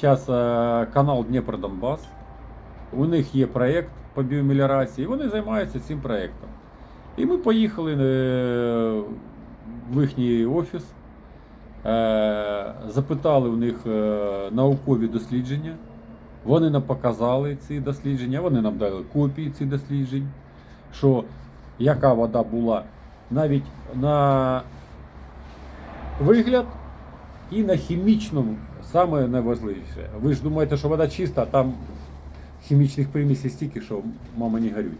зараз канал Дніпро Донбас. У них є проєкт по біомеліорації, і вони займаються цим проєктом. І ми поїхали е, в їхній офіс, е, запитали у них е, наукові дослідження. Вони нам показали ці дослідження, вони нам дали копії цих досліджень, що яка вода була навіть на вигляд і на хімічному саме найважливіше. Ви ж думаєте, що вода чиста, а там хімічних примісів стільки, що мама не горюй.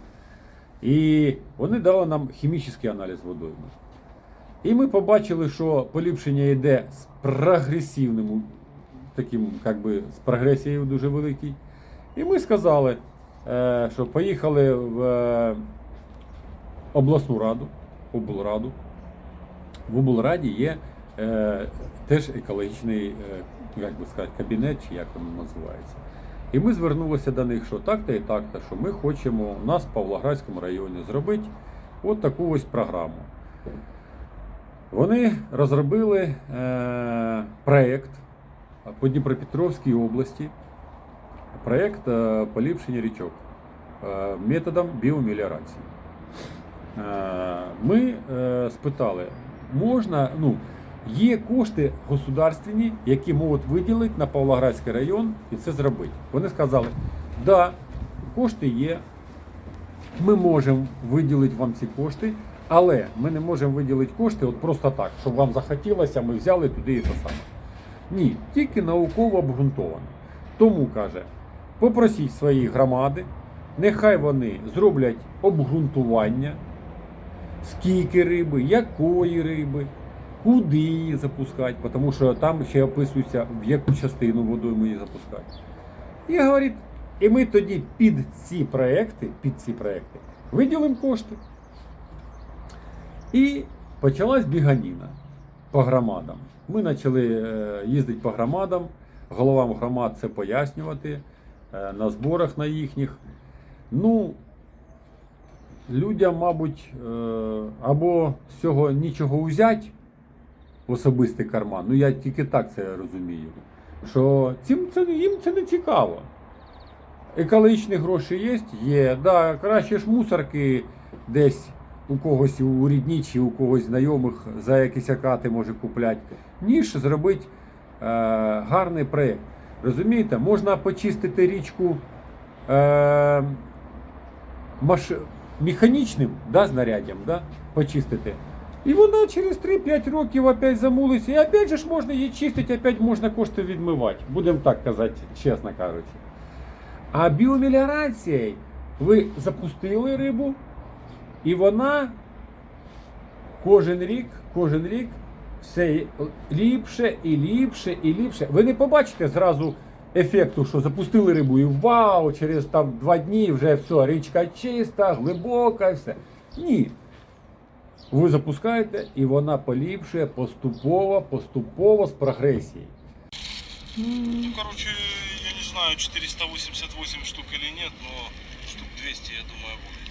І вони дали нам хімічний аналіз водойми. І ми побачили, що поліпшення йде з прогресивним, таким, як би, з прогресією дуже великий. І ми сказали, е, що поїхали в е, обласну раду, облраду. В облраді є теж екологічний, е, як би сказати, кабінет, чи як він називається. І ми звернулися до них, що так-то і так-то, що ми хочемо у нас в Павлоградському районі зробити от таку ось програму. Вони розробили е, проєкт по Дніпропетровській області, проєкт е, поліпшення річок е, методом біомеліорації. Е, Ми е, спитали, можна, ну, є кошти государственні, які можуть виділити на Павлоградський район і це зробити. Вони сказали, да, кошти є, ми можемо виділити вам ці кошти, але ми не можемо виділити кошти от просто так, щоб вам захотілося, ми взяли туди і те саме. Ні, тільки науково обґрунтовано. Тому каже, попросіть свої громади, нехай вони зроблять обґрунтування, скільки риби, якої риби, куди її запускати, тому що там ще описується, в яку частину водойму її запускати. І говорить, і ми тоді під ці проекти, під ці проекти виділимо кошти. І почалась біганіна по громадам. Ми почали е, їздити по громадам, головам громад це пояснювати е, на зборах на їхніх. Ну, людям, мабуть, е, або з цього нічого взяти в особистий карман. Ну я тільки так це розумію. Що цим це, їм це не цікаво. Екологічні гроші є? Є. Да, краще ж мусорки десь у когось у рідні чи у когось знайомих за якісь акати може купляти, ніж зробити е, гарний проєкт. Розумієте, можна почистити річку е, маш... механічним да, знаряддям, да, почистити. І вона через 3-5 років опять замулиться. І опять же ж можна її чистити, опять можна кошти відмивати. Будемо так казати, чесно кажучи. А біомеліорацією ви запустили рибу, і вона кожен рік, кожен рік все ліпше і ліпше і ліпше. Ви не побачите зразу ефекту, що запустили рибу і вау, через там два дні вже все, річка чиста, глибока, все. Ні. Ви запускаєте, і вона поліпшує поступово, поступово з прогресією. Ну, короче, я не знаю, 488 штук или нет, но штук 200, я думаю, будет.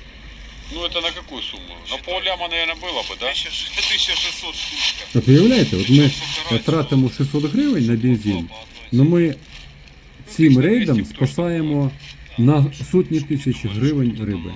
Ну это на какую сумму? На полляма, наверное, было бы, да? 1600 штучка. От уявляєте, от ми тратимо 600 гривень на бензин, але ми цим рейдом спасаємо на сотні тисяч гривень риби.